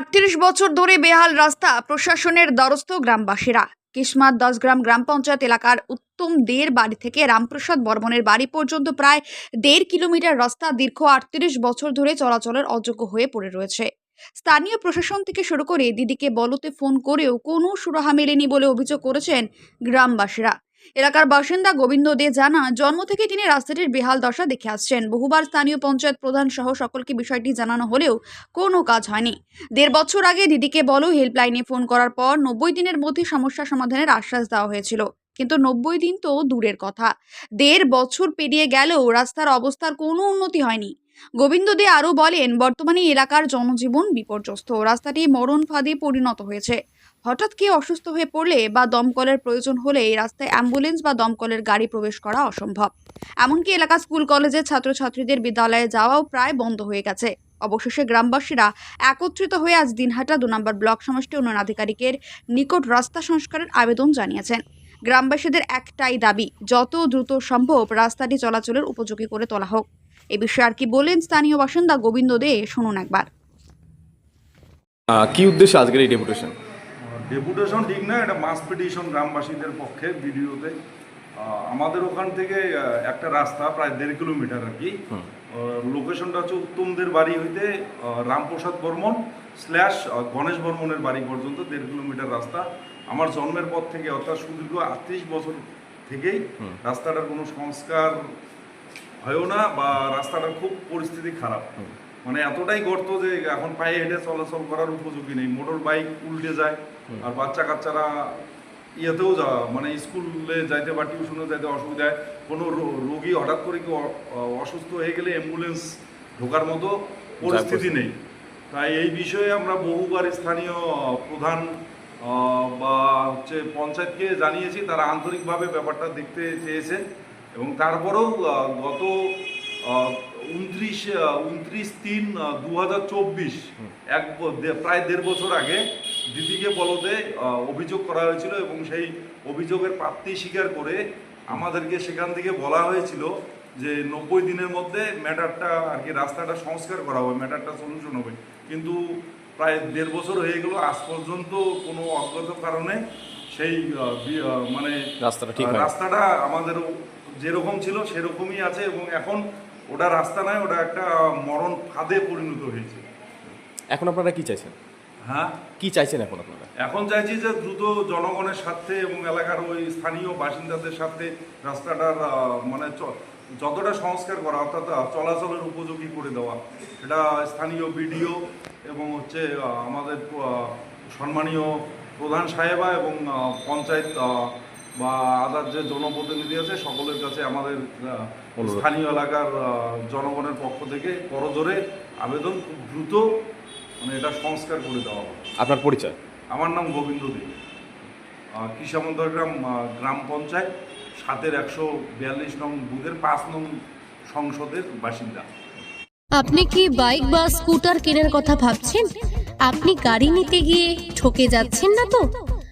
আটত্রিশ বছর ধরে বেহাল রাস্তা প্রশাসনের দ্বারস্থ গ্রামবাসীরা। কিসমাত দশগ্রাম গ্রাম পঞ্চায়েত এলাকার উত্তম দের বাড়ি থেকে রামপ্রসাদ বর্মনের বাড়ি পর্যন্ত প্রায় দেড় কিলোমিটার রাস্তা দীর্ঘ আটত্রিশ বছর ধরে চলাচলের অযোগ্য হয়ে পড়ে রয়েছে। স্থানীয় প্রশাসন থেকে শুরু করে দিদিকে বলতে ফোন করেও কোনো সুরাহা মেলেনি বলে অভিযোগ করেছেন গ্রামবাসীরা। এলাকার বাসিন্দা গোবিন্দ দে জানা, জন্ম থেকে তিনি রাস্তাটির বেহাল দশা দেখে আসছেন। বহুবার স্থানীয় পঞ্চায়েত প্রধান সহ সকলকে বিষয়টি জানানো হলেও কোনো কাজ হয়নি। দেড় বছর আগে দিদিকে বলো হেল্পলাইনে ফোন করার পর নব্বই দিনের মধ্যে সমস্যা সমাধানের আশ্বাস দেওয়া হয়েছিল। কিন্তু নব্বই দিন তো দূরের কথা। দেড় বছর পেরিয়ে গেলেও রাস্তার অবস্থার কোনো উন্নতি হয়নি। গোবিন্দ দে আরও বলেন, বর্তমানে এলাকার জনজীবন বিপর্যস্ত। রাস্তাটি মরণ ফাঁদে পরিণত হয়েছে। হঠাৎ কেউ অসুস্থ হয়ে পড়লে বা দমকলের প্রয়োজন হলে এই রাস্তায় অ্যাম্বুলেন্স বা দমকলের গাড়ি প্রবেশ করা অসম্ভব। এমনকি এলাকা স্কুল কলেজের ছাত্রছাত্রীদের বিদ্যালয়ে যাওয়াও প্রায় বন্ধ হয়ে গেছে। অবশেষে গ্রামবাসীরা একত্রিত হয়ে আজ দিনহাটা দু নম্বর ব্লক সমষ্টি উন্নয়ন আধিকারিকের নিকট রাস্তা সংস্কারের আবেদন জানিয়েছেন। গ্রামবাসীদের একটাই দাবি, যত দ্রুত সম্ভব রাস্তাটি চলাচলের উপযোগী করে তোলা হোক। এ বিষয়ে আর কি বলেন স্থানীয় বাসিন্দা গোবিন্দ দে, শুনুন একবার। কি উদ্দেশ্যে আজকের এই ডেপুটেশন? ডেপুটেশন ঠিক না এটা মাস পিটিশন গ্রামবাসীদের পক্ষে ভিডিওতে আমাদের ওখান থেকে একটা রাস্তা প্রায় দেড় কিলোমিটার আর কি। লোকেশনটা হচ্ছে উত্তমদের বাড়ি হইতে রামপ্রসাদ বর্মন স্ল্যাশ গণেশ বর্মনের বাড়ি পর্যন্ত দেড় কিলোমিটার রাস্তা। আমার জন্মের পর থেকে অর্থাৎ সুদীর্ঘ আটত্রিশ বছর থেকেই রাস্তাটার কোনো সংস্কার হয়ও না বা রাস্তাটার খুব পরিস্থিতি খারাপ। মানে এতটাই গর্ত যে এখন পায়ে হেঁটে চলাচল করার উপযোগী নেই। মোটর বাইক উল্টে যায় আর বাচ্চা কাচ্চারা ইয়েতেও যাওয়া মানে স্কুলে যাইতে বা টিউশনে যাইতে অসুবিধা হয়। কোনো রোগী হঠাৎ করে কেউ অসুস্থ হয়ে গেলে অ্যাম্বুলেন্স ঢোকার মতো পরিস্থিতি নেই। তাই এই বিষয়ে আমরা বহুবার স্থানীয় প্রধান বা হচ্ছে পঞ্চায়েতকে জানিয়েছি। তারা আন্তরিকভাবে ব্যাপারটা দেখতে চেয়েছে এবং তারপরেও গত উনত্রিশ উনত্রিশ তিন দু হাজার চব্বিশ এক প্রায় দেড় বছর আগে দিদিকে বলতে অভিযোগ করা হয়েছিল এবং সেই অভিযোগের প্রাপ্তি স্বীকার করে আমাদেরকে সেখান থেকে বলা হয়েছিল যে নব্বই দিনের মধ্যে ম্যাটারটা আর কি রাস্তাটা সংস্কার করা হবে ম্যাটারটা সলিউশন হবে। কিন্তু প্রায় দেড় বছর হয়ে গেল আজ পর্যন্ত কোনো অজ্ঞাত কারণে সেই মানে রাস্তাটা রাস্তাটা আমাদের যেরকম ছিল সেরকমই আছে এবং এখন ওটা রাস্তা নয় ওটা একটা মরণ ফাঁদে পরিণত হয়েছে। এখন আপনারা কি চাইছেন? হ্যাঁ? কি চাইছেন এখন আপনারা? এখন চাইছি যে দ্রুত জনগণের স্বার্থে এবং এলাকার ওই স্থানীয় বাসিন্দাদের স্বার্থে রাস্তাটার মানে যতটা সংস্কার করা অর্থাৎ চলাচলের উপযোগী করে দেওয়া। এটা স্থানীয় বিডিও এবং হচ্ছে আমাদের সম্মানীয় প্রধান সাহেবা এবং পঞ্চায়েত বা আদার যে জনপ্রতিনিধি আছে সকলের কাছে আমাদের স্থানীয় এলাকার জনগণের পক্ষ থেকে করজোরে আবেদন খুব দ্রুত মানে এটা সংস্কার করে দেওয়া হবে। আপনার পরিচয়? আমার নাম গোবিন্দ দে। কৃষামন্তগ্রাম গ্রাম পঞ্চায়েত সাতের একশো বিয়াল্লিশ নং বুথের পাঁচ নং সংসদের বাসিন্দা। আপনি কি বাইক বা স্কুটার কেনার কথা ভাবছেন? আপনি গাড়ি নিতে গিয়ে ঠকে যাচ্ছেন না তো?